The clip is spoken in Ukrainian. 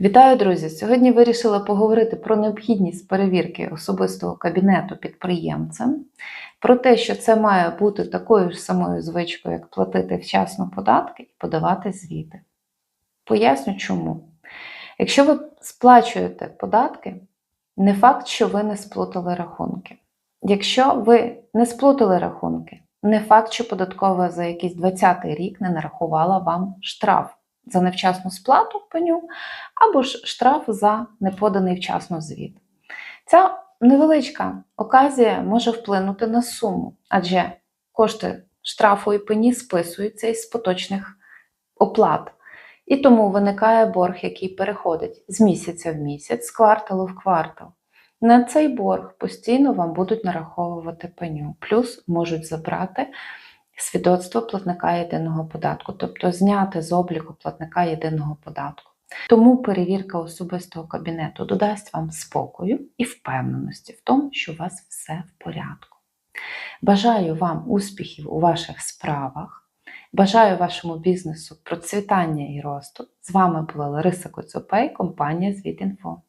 Вітаю, друзі! Сьогодні вирішила поговорити про необхідність перевірки особистого кабінету підприємцем, про те, що це має бути такою ж самою звичкою, як платити вчасно податки і подавати звіти. Поясню чому. Якщо ви сплачуєте податки, не факт, що ви не сплутали рахунки. Якщо ви не сплутали рахунки, не факт, що податкова за якийсь 20-й рік не нарахувала вам штраф за невчасну сплату пеню або ж штраф за неподаний вчасно звіт. Ця невеличка оказія може вплинути на суму, адже кошти штрафу і пені списуються із поточних оплат. І тому виникає борг, який переходить з місяця в місяць, з кварталу в квартал. На цей борг постійно вам будуть нараховувати пеню, плюс можуть забрати свідоцтво платника єдиного податку, тобто зняти з обліку платника єдиного податку. Тому перевірка особистого кабінету додасть вам спокою і впевненості в тому, що у вас все в порядку. Бажаю вам успіхів у ваших справах. Бажаю вашому бізнесу процвітання і росту. З вами була Лариса Коцопей, компанія Звітінфо.